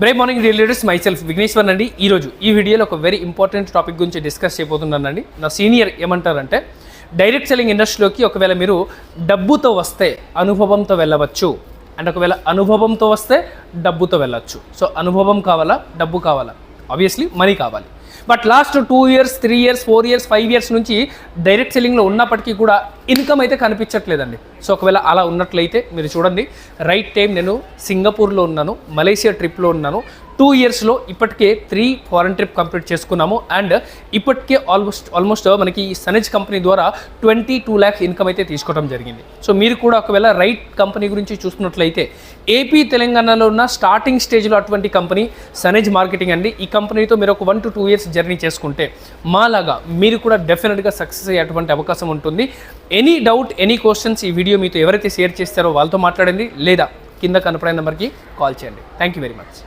Break morning real leaders myself Vigneshwar అండి ఈరోజు ఈ వీడియోలో ఒక వెరీ ఇంపార్టెంట్ టాపిక్ గురించి డిస్కస్ చేయబోతున్నానండి. నా సీనియర్ ఏమంటారంటే డైరెక్ట్ సెల్లింగ్ ఇండస్ట్రీలోకి ఒకవేళ మీరు డబ్బుతో వస్తే అనుభవంతో వెళ్ళవచ్చు. అండ్ ఒకవేళ అనుభవంతో వస్తే డబ్బుతో వెళ్ళచ్చు. సో అనుభవం కావాలా? డబ్బు కావాలా? ఆబ్వియస్లీ మనీ కావాలి. But last two years three years four years five years నుంచి డైరెక్ట్ సెల్లింగ్లో ఉన్నప్పటికీ కూడా ఇన్కమ్ అయితే కనిపించట్లేదండి. సో ఒకవేళ అలా ఉన్నట్లయితే మీరు చూడండి రైట్ టైం నేను సింగపూర్లో ఉన్నాను మలేషియా ట్రిప్లో ఉన్నాను టూ ఇయర్స్లో ఇప్పటికే త్రీ ఫారెన్ ట్రిప్ కంప్లీట్ చేసుకున్నాము అండ్ ఇప్పటికే ఆల్మోస్ట్ ఆల్మోస్ట్ మనకి ఈ సనేజ్ కంపెనీ ద్వారా ట్వంటీ టూ ల్యాక్స్ ఇన్కమ్ అయితే తీసుకోవడం జరిగింది. సో మీరు కూడా ఒకవేళ రైట్ కంపెనీ గురించి చూసుకున్నట్లయితే ఏపీ తెలంగాణలో ఉన్న స్టార్టింగ్ స్టేజ్లో అటువంటి కంపెనీ సనేజ్ మార్కెటింగ్ అండి. ఈ కంపెనీతో మీరు ఒక one to two years journey చేసుకుంటే మాలాగా మీరు కూడా డెఫినెట్గా సక్సెస్ అయ్యేటువంటి అవకాశం ఉంటుంది. ఎనీ డౌట్ ఎనీ క్వశ్చన్స్ ఈ వీడియో మీతో ఎవరైతే షేర్ చేస్తారో వాళ్ళతో మాట్లాడండి లేదా కింద కనపడే నెంబర్కి కాల్ చేయండి. Thank you very much